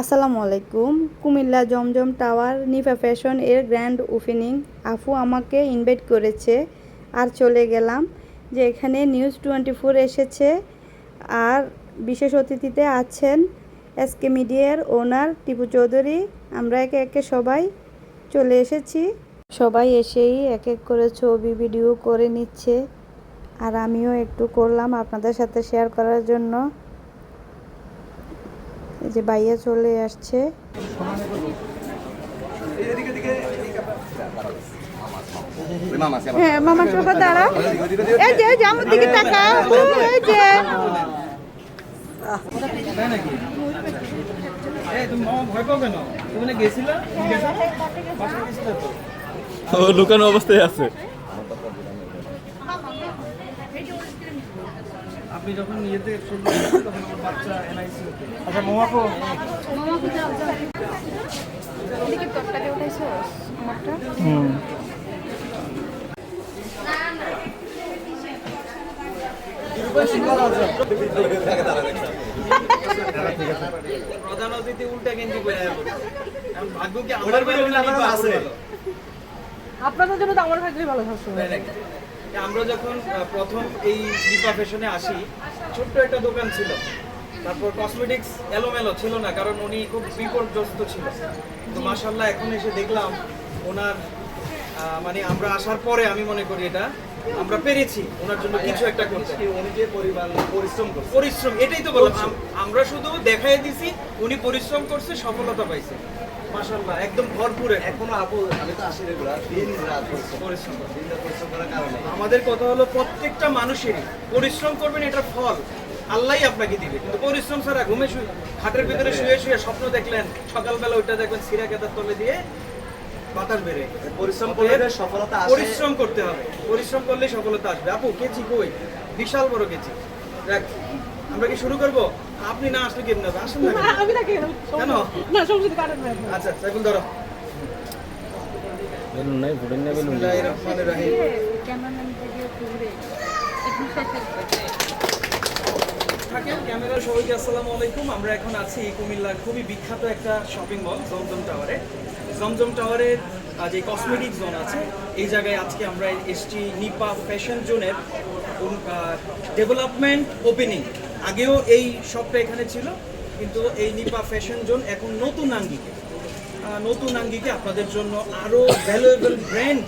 আসসালামু আলাইকুম। কুমিল্লা জমজম tower Nifa fashion এর গ্র্যান্ড ওপেনিং। আফু আমাকে ইনভাইট করেছে। আর চলে গেলাম, যে এখানে নিউজ টোয়েন্টি ফোর এসেছে। আর বিশেষ অতিথিতে আছেন এসকে মিডিয়ার ওনার টিপু চৌধুরী। আমরা একে একে সবাই চলে এসেছি। সবাই এসেই এক এক করে ছবি, ভিডিও করে নিচ্ছে। আর আমিও একটু করলাম আপনাদের সাথে শেয়ার করার জন্য। এই যে বাইয়া চলে আসছে। হ্যাঁ মামা চোখে দাঁড়া। এই যে আমার দিকে টাকা এই যে। তাই নাকি এই তুমি মামা ভয় পাও কেন তুমি না গেছিলা তুমি গেছো বাসায় গেছিলা তো ও লুকানো অবস্থায় আছে আপনি যখন ইয়েতে তখন আমার বাচ্চা এনআইসি আচ্ছা মামাকো? প্রধান অতিথি উল্টা গেঞ্জি পরে আয়া পড়ছে। এখন ভাগ্য কি আমার ভালো না নিপা আপুর ভালো? আপনাদের জন্য তো আমার ভাগ্যই ভালো সবসময়। আমরা যখন প্রথম এই দীপা ফ্যাশনে আসি ছোট্ট একটা দোকান ছিল। তারপর কসমেটিক্স এলোমেলো ছিল না কারণ উনি খুব বিপর্যস্ত ছিল। তো মাসাল্লাহ এখন এসে দেখলাম ওনার মানে আমরা আসার পরে আমি মনে করি এটা আমরা পেরেছি ওনার জন্য কিছু একটা করতে। উনি যে পরিমাণ পরিশ্রম করছে পরিশ্রম এটাই তো বললাম আমরা শুধু দেখাই দিছি উনি পরিশ্রম করছে সফলতা পাইছে। মাসাল্লাহ একদম ভরপুর এখনও আপু আমি তো আসি রেগুলার দিন রাত পরিশ্রম দিন রাত পরিশ্রম করার কারণে। আমাদের কথা হলো প্রত্যেকটা মানুষেরই পরিশ্রম করবেন এটা ফল। আল্লাহই আপনাকে দিবে। কিন্তু পরিশ্রম ছাড়া ঘুমে শুয়ে খাটের ভিতরে শুয়ে। শুয়ে স্বপ্ন দেখলেন সকালবেলা ওইটা দেখবেন সিরা কেতার তলে দিয়ে বাতাস বেড়ে পরিশ্রম করলে সফলতা আসে। পরিশ্রম করতে হবে। পরিশ্রম করলেই সফলতা আসবে। আপু কেচি কই? বিশাল বড় কেচি। দেখ আমরা কি শুরু করব? আপনি না আসলে কেমন হবে আসেন না? আমি না কেন কেন? না সমস্যা কারণ নাই আচ্ছা সাইকুল ধরো। বেলুন নাই ফুটেন না বেলুন। বিসমিল্লাহির রহমানির রহিম। থাকেন ক্যামেরা সবাইকে আসসালামু আলাইকুম। আমরা এখন আছি কুমিল্লার খুবই বিখ্যাত একটা শপিং মল জমজম টাওয়ারে জমজম টাওয়ারের যে কসমেটিক জোন আছে এই জায়গায় আজকে আমরা এসছি নিপা ফ্যাশন জোনের ডেভেলপমেন্ট ওপেনিং আগেও এই শপটা এখানে ছিল, কিন্তু এই নিপা ফ্যাশন জোন এখন নতুন আঙ্গিকে। নতুন আঙ্গিকে আপনাদের জন্য আরও ভ্যালুয়েবল ব্র্যান্ড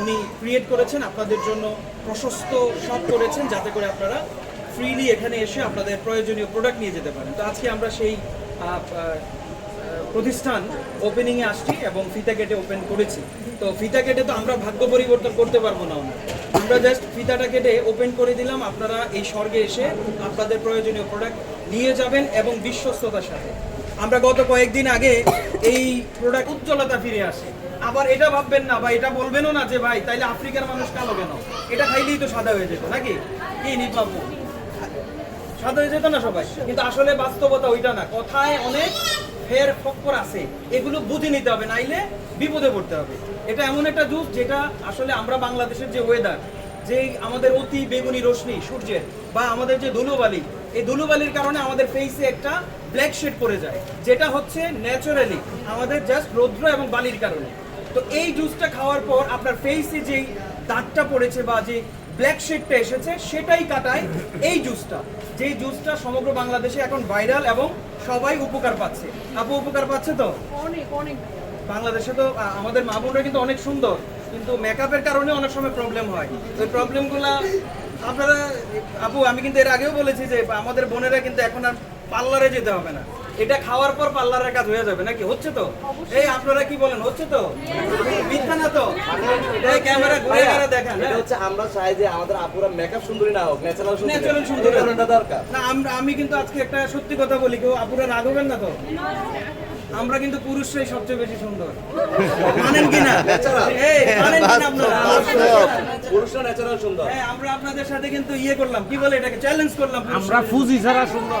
উনি ক্রিয়েট করেছেন, আপনাদের জন্য প্রশস্ত শপ করেছেন, যাতে করে আপনারা ফ্রিলি এখানে এসে আপনাদের প্রয়োজনীয় প্রোডাক্ট নিয়ে যেতে পারেন। তো আজকে আমরা সেই প্রতিষ্ঠান ওপেনিংয়ে আসছি এবং ফিতা কেটে ওপেন করেছি। তো ফিতা কেটে তো আমরা ভাগ্য পরিবর্তন করতে পারব না। আমরা। জাস্ট ফিতাটা কেটে ওপেন করে দিলাম। আপনারা এই স্বর্গে এসে আপনাদের প্রয়োজনীয় প্রোডাক্ট নিয়ে যাবেন এবং বিশ্বস্ততার সাথে। আমরা গত কয়েকদিন আগে এই প্রোডাক্ট উজ্জ্বলতা ফিরে আসে। আবার এটা ভাববেন না বা এটা বলবেনও না যে, ভাই, তাইলে আফ্রিকার মানুষ কালো কেন? এটা খাইলেই তো সাদা হয়ে যেত, নাকি? কি নিপাবো সাদা হয়ে যেত না সবাই? কিন্তু আসলে বাস্তবতা ওইটা না। কথায় অনেক ফের ফক্কর আছে, এগুলো বুঝে নিতে হবে, নাইলে বিপদে পড়তে হবে। এটা এমন একটা যুগ যেটা আসলে আমরা বাংলাদেশের যে ওয়েদার যে আমাদের অতি বেগুনি রশ্মি, সূর্যের, বা আমাদের যে ধুলোবালি, এই ধুলোবালির কারণে আমাদের ফেসে একটা ব্ল্যাক শেড পড়ে যায়, যেটা হচ্ছে ন্যাচারালি আমাদের জাস্ট রৌদ্র এবং বালির কারণে। তো এই জুসটা খাওয়ার পর আপনার ফেসে যেই দাগটা পড়েছে বা যে ব্ল্যাক শেডটা এসেছে সেটাই কাটায় এই জুসটা যেই জুসটা সমগ্র বাংলাদেশে এখন ভাইরাল এবং সবাই উপকার পাচ্ছে। আপু উপকার পাচ্ছে তো? অনেক অনেক। বাংলাদেশে তো আমাদের মা বোনরা কিন্তু অনেক সুন্দর কিন্তু মেকআপের কারণে অনেক সময় প্রবলেম হয়। ওই প্রবলেমগুলা আপনারা আপু আমি কিন্তু এর আগেও বলেছি যে আমাদের বোনেরা কিন্তু এখন আর পার্লারে যেতে হবে না। এটা খাওয়ার পর পার্লারের কাজ হয়ে যাবে নাকি? হচ্ছে তো? এই আপনারা কি বলেন হচ্ছে তো? মিথ্যা না তো? ক্যামেরা ঘুরে ঘুরে দেখান এটা হ্যাঁ? হচ্ছে আমরা চাই যে আমাদের আপুরা মেকআপ সুন্দরী না হোক ন্যাচারাল সুন্দরী। ন্যাচারাল সুন্দর। দরকার। না আমরা আমি কিন্তু আজকে একটা সত্যি কথা বলি কেউ আপুরা রাগ হবেন না তো? আমরা কিন্তু পুরুষরাই সবচেয়ে বেশি সুন্দর। মানেন কি না? এই মানেন কি না আপনারা? পুরুষরা ন্যাচারাল সুন্দর। হ্যাঁ আমরা আপনাদের সাথে কিন্তু ইয়ে করলাম কি বলে এটাকে? চ্যালেঞ্জ করলাম আমরা ফুজি ছাড়া সুন্দর।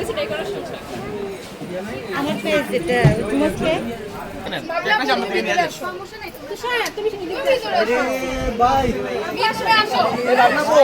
আমার পেজ এটা তোমার পেজ তুষার তুমি তুমি আসো। আসো।